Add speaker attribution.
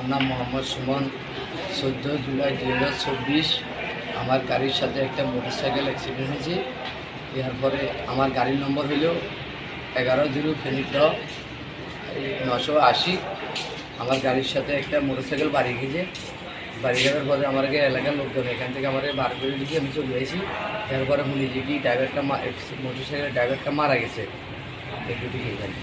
Speaker 1: আমার নাম মোহাম্মদ সুমন। চোদ্দ জুলাই দু হাজার চব্বিশ আমার গাড়ির সাথে একটা মোটর সাইকেল অ্যাক্সিডেন্ট হয়েছে এরপরে আমার গাড়ির নম্বর হলো এগারো জিরো ফেনিট নশো আশি। আমার গাড়ির সাথে একটা মোটর সাইকেল বাড়ি গেছে। বাড়ি যাওয়ার পরে আমার আগে এলাকার লোকজন এখান থেকে আমার বার করে দিকে আমি চলে আসি এরপরে শুনি যে কি ড্রাইভারটা মোটরসাইকেলের ড্রাইভারটা মারা গেছে। এই দুটি এখানে